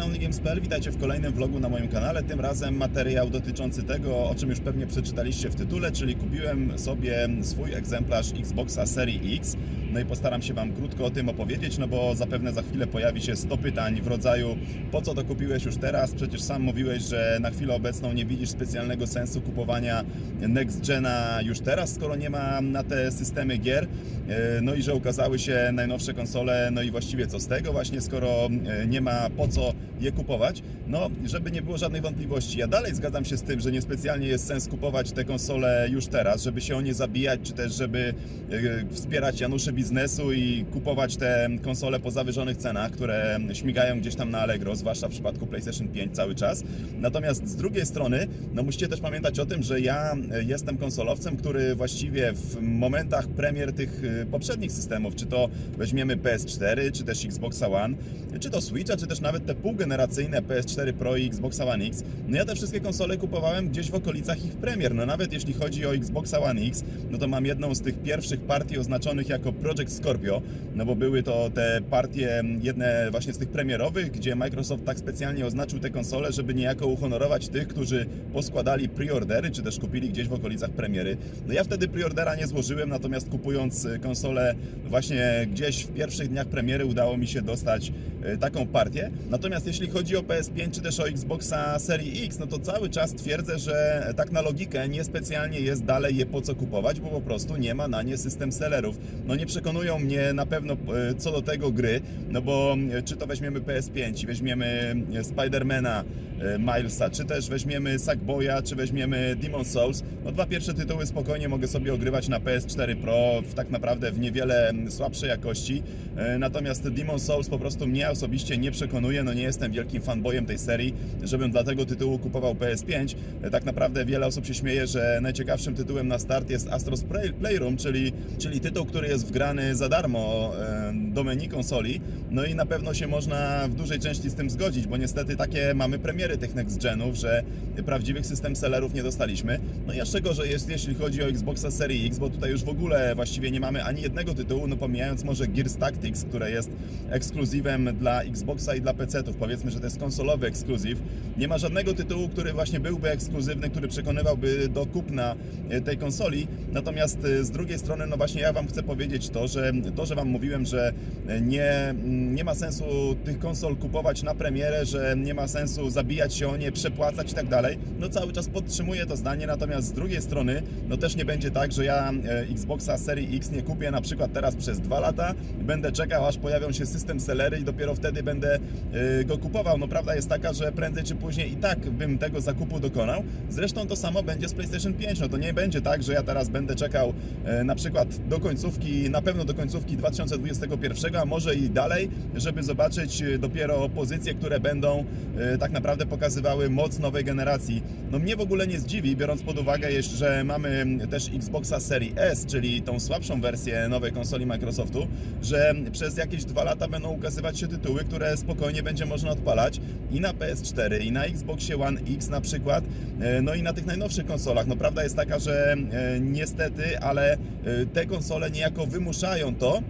kanał Nigames.pl, witajcie w kolejnym vlogu na moim kanale. Tym razem materiał dotyczący tego, o czym już pewnie przeczytaliście w tytule, czyli kupiłem sobie swój egzemplarz Xboxa Serii X. No i postaram się Wam krótko o tym opowiedzieć, no bo zapewne za chwilę pojawi się 100 pytań w rodzaju po co to kupiłeś już teraz? Przecież sam mówiłeś, że na chwilę obecną nie widzisz specjalnego sensu kupowania Next Gena już teraz, skoro nie ma na te systemy gier. E, No i że ukazały się najnowsze konsole, no i właściwie co z tego właśnie, skoro e, nie ma po co je kupować. No, żeby nie było żadnej wątpliwości, ja dalej zgadzam się z tym, że niespecjalnie jest sens kupować te konsole już teraz, żeby się o nie zabijać, czy też żeby e, wspierać Januszy biznesu i kupować te konsole po zawyżonych cenach, które śmigają gdzieś tam na Allegro, zwłaszcza w przypadku PlayStation 5 cały czas. Natomiast z drugiej strony, no musicie też pamiętać o tym, że ja e, jestem konsolowcem, który właściwie w momentach premier tych e, poprzednich systemów, czy to weźmiemy PS4, czy też Xboxa One, czy to Switcha, czy też nawet te półgeneracyjne PS4 Pro i Xboxa One X, no ja te wszystkie konsole kupowałem gdzieś w okolicach ich premier. No nawet jeśli chodzi o Xboxa One X, no to mam jedną z tych pierwszych partii oznaczonych jako Project Scorpio, no bo były to te partie, jedne właśnie z tych premierowych, gdzie Microsoft tak specjalnie oznaczył te konsole, żeby niejako uhonorować tych, którzy poskładali preordery, czy też kupili gdzieś w okolicach premiery. No ja wtedy preordera nie złożyłem, natomiast kupując y, konsolę właśnie gdzieś w pierwszych dniach premiery udało mi się dostać y, taką partię. Natomiast jeśli chodzi o PS5 czy też o Xboxa Serii X, no to cały czas twierdzę, że tak na logikę niespecjalnie jest dalej je po co kupować, bo po prostu nie ma na nie system sellerów. No nie przekonują mnie na pewno y, co do tego gry, no bo y, czy to weźmiemy PS5 i weźmiemy y, Spidermana Milesa, czy też weźmiemy Sackboya, czy weźmiemy Demon Souls, no dwa pierwsze tytuły spokojnie mogę sobie ogrywać na PS4 Pro w tak naprawdę w niewiele słabszej jakości. E, Natomiast Demon Souls po prostu mnie osobiście nie przekonuje, no nie jestem wielkim fanboyem tej serii, żebym dla tego tytułu kupował PS5. E, Tak naprawdę wiele osób się śmieje, że najciekawszym tytułem na start jest Astros Play- Playroom, czyli, czyli tytuł, który jest wgrany za darmo e, do menu konsoli. No i na pewno się można w dużej części z tym zgodzić, bo niestety takie mamy premiery tych next genów, że prawdziwych system sellerów nie dostaliśmy. No i jeszcze gorzej jest, jeśli chodzi o Xboxa Series X, bo tutaj już w ogóle właściwie nie mamy ani jednego tytułu, no pomijając może Gears Tactics, które jest ekskluzywem dla Xboxa i dla PC-ów. Powiedzmy, że to jest konsolowy ekskluzyw. Nie ma żadnego tytułu, który właśnie byłby ekskluzywny, który przekonywałby do kupna e, tej konsoli. Natomiast e, z drugiej strony, no właśnie ja Wam chcę powiedzieć to, że to, że Wam mówiłem, że e, nie, nie ma sensu tych konsol kupować na premierę, że nie ma sensu zabijać się o nie, przepłacać i tak dalej, no cały czas podtrzymuję to zdanie, natomiast z drugiej strony, no też nie będzie tak, że ja e, Xboxa Serii X nie kupię na przykład teraz przez dwa lata, będę czekał aż pojawią się system sellery i dopiero wtedy będę e, go kupował. No prawda jest taka, że prędzej czy później i tak bym tego zakupu dokonał. Zresztą to samo będzie z PlayStation 5. No to nie będzie tak, że ja teraz będę czekał e, na przykład do końcówki, na pewno do końcówki 2021, a może i dalej, żeby zobaczyć dopiero pozycje, które będą tak naprawdę pokazywały moc nowej generacji. No mnie w ogóle nie zdziwi, biorąc pod uwagę jeszcze, że mamy też Xboxa Series S, czyli tą słabszą wersję nowej konsoli Microsoftu, że przez jakieś dwa lata będą ukazywać się tytuły, które spokojnie będzie można odpalać i na PS4, i na Xboxie One X na przykład, e, no i na tych najnowszych konsolach. No prawda jest taka, że e, niestety, ale e, te konsole niejako wymuszają to,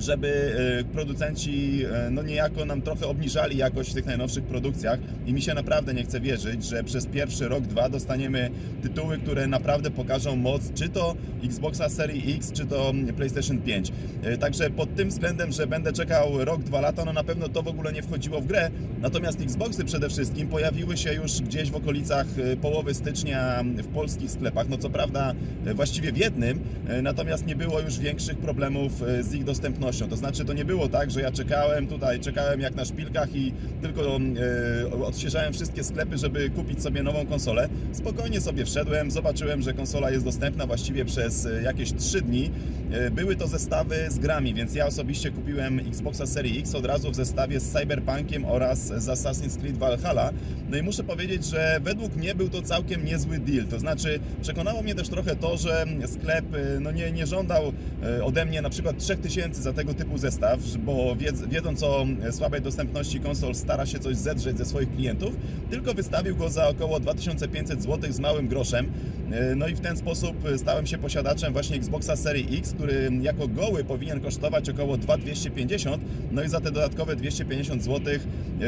żeby e, producenci e, no niejako nam trochę obniżali jakość w tych najnowszych produkcjach i mi się naprawdę nie chce wierzyć, że przez pierwszy rok, dwa dostaniemy tytuły, które naprawdę pokażą moc, czy to Xboxa Series X, czy to PlayStation 5. E, Także pod tym względem, że będę czekał rok, dwa lata, no na pewno to w ogóle nie wchodziło w grę. Natomiast Xboxy przede wszystkim pojawiły się już gdzieś w okolicach połowy stycznia w polskich sklepach. No co prawda właściwie w jednym, natomiast nie było już większych problemów z ich dostępnością. To znaczy to nie było tak, że ja czekałem tutaj, czekałem jak na szpilkach i tylko e, odświeżałem wszystkie sklepy, żeby kupić sobie nową konsolę. Spokojnie sobie wszedłem, zobaczyłem, że konsola jest dostępna właściwie przez e, jakieś 3 dni. E, Były to zestawy z grami, więc ja osobiście kupiłem Xboxa Series X od razu w zestawie z Cyberpunkiem oraz z Assassin's Creed Valhalla. No i muszę powiedzieć, że według mnie był to całkiem niezły deal. To znaczy przekonało mnie też trochę to, że sklep no nie, nie żądał ode mnie na przykład 3000 tysięcy za tego typu zestaw, bo wiedz, wiedząc o słabej dostępności konsol stara się coś zedrzeć ze swoich klientów, tylko wystawił go za około 2500 zł z małym groszem. E, No i w ten sposób stałem się posiadaczem właśnie Xboxa Series X, który jako goły powinien kosztować około 2250. No i za te dodatkowe 250 zł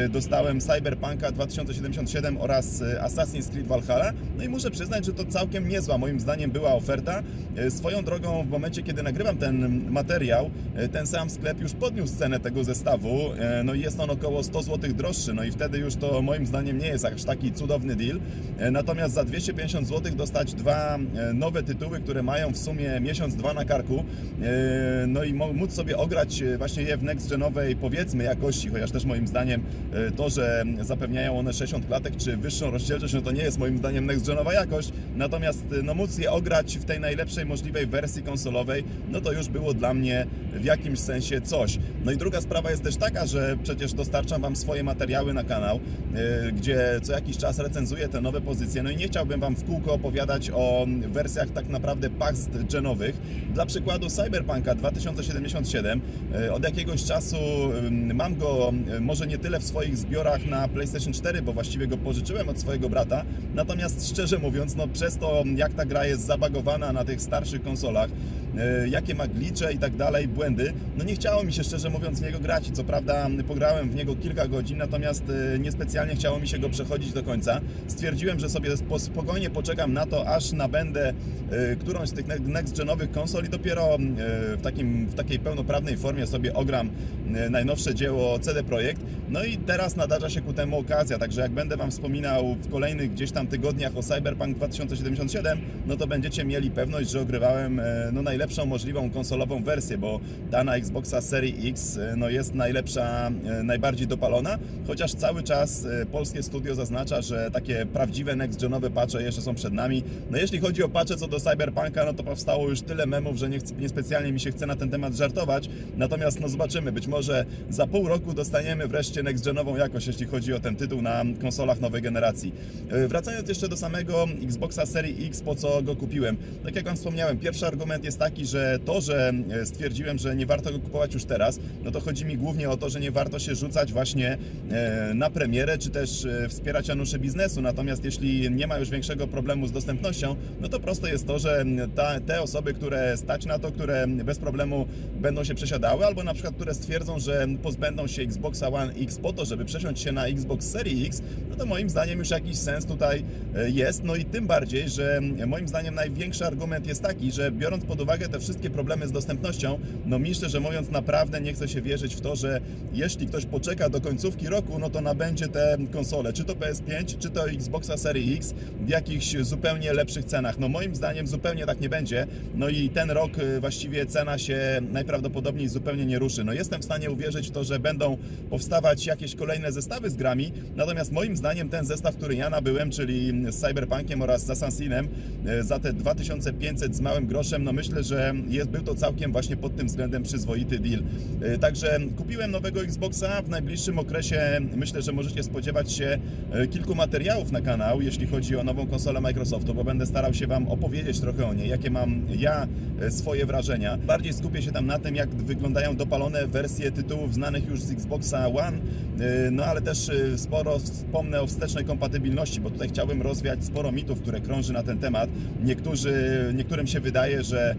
dostałem Cyberpunka 2077 oraz e, Assassin's Creed Valhalla. No i muszę przyznać, że to całkiem niezła moim zdaniem była oferta. E, Swoją drogą w momencie, kiedy nagrywam ten materiał, e, ten sam sklep już podniósł cenę tego zestawu. e, No i jest on około 100 zł droższy. No i wtedy już to moim zdaniem nie jest aż taki cudowny deal. E, Natomiast za 250 zł dostać dwa e, nowe tytuły, które mają w sumie miesiąc, dwa na karku. e, No i móc sobie ograć e, właśnie je w next genowej powiedzmy jakości, chociaż też moim zdaniem e, to, że zapewniają one 60 klatek czy wyższą rozdzielczość, no to nie jest moim zdaniem next genowa jakość. Natomiast e, no móc je ograć w tej najlepszej możliwej wersji konsolowej, no to już było dla mnie w jakimś sensie coś. No i druga sprawa jest też taka, że przecież dostarczam Wam swoje materiały na kanał, e, gdzie co jakiś czas recenzuję te nowe pozycje. No i nie chciałbym Wam w kółko opowiadać o wersjach tak naprawdę past genowych. Dla przykładu Cyberpunka 2077 e, od jakiegoś czasu mam go e, może nie tyle w swoich zbiorach na PlayStation 4, bo właściwie go pożyczyłem od swojego brata. Natomiast szczerze mówiąc, no przez to jak ta gra jest zabagowana na tych starszych konsolach, jakie ma glicze i tak dalej, błędy, no nie chciało mi się szczerze mówiąc w niego grać. Co prawda pograłem w niego kilka godzin, natomiast e, niespecjalnie chciało mi się go przechodzić do końca. Stwierdziłem, że sobie spo- spokojnie poczekam na to, aż nabędę e, którąś z tych ne- next-genowych konsol i dopiero e, w, takim, w takiej pełnoprawnej formie sobie ogram e, najnowsze dzieło CD Projekt. No i teraz nadarza się ku temu okazja, także jak będę Wam wspominał w kolejnych gdzieś tam tygodniach o Cyberpunk 2077, no to będziecie mieli pewność, że ogrywałem e, no, najlepszą możliwą konsolową wersję, bo ta na Xboxa Series X e, no, jest najlepsza, e, najbardziej dopalona, chociaż cały czas e, polskie studio zaznacza, że takie prawdziwe next-genowe patche jeszcze są przed nami. No jeśli chodzi o patche co do Cyberpunka, no to powstało już tyle memów, że nie niespecjalnie mi się chce na ten temat żartować, natomiast no zobaczymy, być może za pół roku dostaniemy wreszcie next-genową jakość, jeśli chodzi o ten tytuł na konsolach nowej generacji. Wracając jeszcze do samego Xboxa Series X, po co go kupiłem. Tak jak Wam wspomniałem, pierwszy argument jest taki, że to, że e, stwierdziłem, że nie warto go kupować już teraz, no to chodzi mi głównie o to, że nie warto się rzucać właśnie e, na premierę, czy też e, wspierać anusze biznesu. Natomiast jeśli nie ma już większego problemu z dostępnością, no to proste jest to, że ta, te osoby, które stać na to, które bez problemu będą się przesiadały, albo na przykład, które stwierdzą, że pozbędą się Xboxa One X po to, żeby przesiąść się na Xbox Series X, no to moim zdaniem już jakiś sens tutaj jest. No i tym bardziej, że moim zdaniem największy argument jest taki, że biorąc pod uwagę te wszystkie problemy z dostępnością, no mi szczerze mówiąc naprawdę nie chce się wierzyć w to, że jeśli ktoś poczeka do końcówki roku, no to nabędzie te konsole, czy to PS5, czy to Xboxa Series X w jakichś zupełnie lepszych cenach. No moim zdaniem zupełnie tak nie będzie. No i ten rok y, właściwie cena się najprawdopodobniej zupełnie nie ruszy. No jestem w stanie uwierzyć w to, że będą powstawać jakieś kolejne zestawy z grami, natomiast moim zdaniem ten zestaw, który ja nabyłem, czyli z Cyberpunkiem oraz z Assassinem y, za te 2500 z małym groszem, no myślę, że jest, był to całkiem właśnie pod tym względem przyzwoity deal. Y, Także kupiłem nowego Xboxa, w najbliższym okresie myślę, że możecie spodziewać się y, kilku materiałów na kanał, jeśli chodzi o nową konsolę Microsoftu, bo będę starał się Wam opowiedzieć trochę o niej, jakie mam ja y, swoje wrażenia. Bardziej skupię się tam na tym, jak wyglądają dopalone wersje tytułów znanych już z Xboxa One, no ale też sporo wspomnę o wstecznej kompatybilności, bo tutaj chciałbym rozwiać sporo mitów, które krąży na ten temat. Niektórzy, niektórym się wydaje, że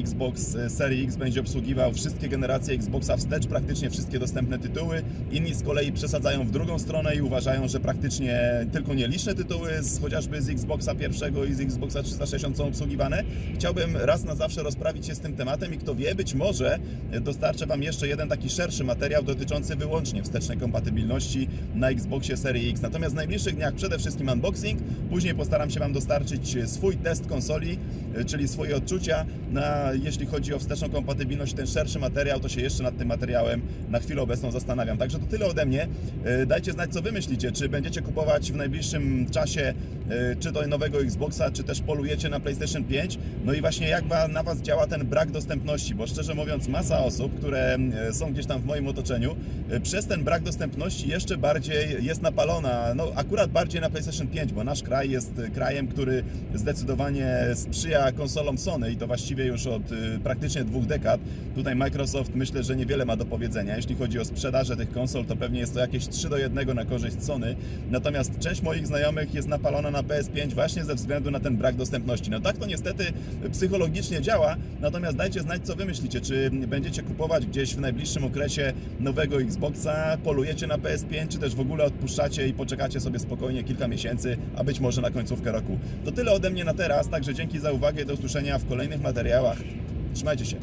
Xbox Series X będzie obsługiwał wszystkie generacje Xboxa wstecz, praktycznie wszystkie dostępne tytuły. Inni z kolei przesadzają w drugą stronę i uważają, że praktycznie tylko nieliczne tytuły z, chociażby z Xboxa pierwszego i z Xboxa 360 są obsługiwane. Chciałbym raz na zawsze rozprawić się z tym tematem i kto wie, być może dostarczę Wam jeszcze jeden taki szerszy materiał dotyczący wyłącznie wstecznej kompatybilności na Xboxie Series X. Natomiast w najbliższych dniach przede wszystkim unboxing, później postaram się Wam dostarczyć swój test konsoli, czyli swoje odczucia. Na, jeśli chodzi o wsteczną kompatybilność, ten szerszy materiał, to się jeszcze nad tym materiałem na chwilę obecną zastanawiam. Także to tyle ode mnie. E, Dajcie znać, co Wy myślicie. Czy będziecie kupować w najbliższym czasie e, czy to nowego Xboxa, czy też polujecie na PlayStation 5? No i właśnie jak na Was działa ten brak dostępności, bo szczerze mówiąc masa osób, które e, są gdzieś tam w moim otoczeniu, przez ten brak dostępności jeszcze bardziej jest napalona, no akurat bardziej na PlayStation 5, bo nasz kraj jest krajem, który zdecydowanie sprzyja konsolom Sony i to właściwie właściwie już od y, praktycznie dwóch dekad. Tutaj Microsoft myślę, że niewiele ma do powiedzenia. Jeśli chodzi o sprzedażę tych konsol, to pewnie jest to jakieś 3 do 1 na korzyść Sony. Natomiast część moich znajomych jest napalona na PS5 właśnie ze względu na ten brak dostępności. No tak to niestety psychologicznie działa, natomiast dajcie znać, co wy myślicie. Czy będziecie kupować gdzieś w najbliższym okresie nowego Xboxa, polujecie na PS5, czy też w ogóle odpuszczacie i poczekacie sobie spokojnie kilka miesięcy, a być może na końcówkę roku. To tyle ode mnie na teraz, także dzięki za uwagę i do usłyszenia w kolejnych materiałach. Trzymajcie się.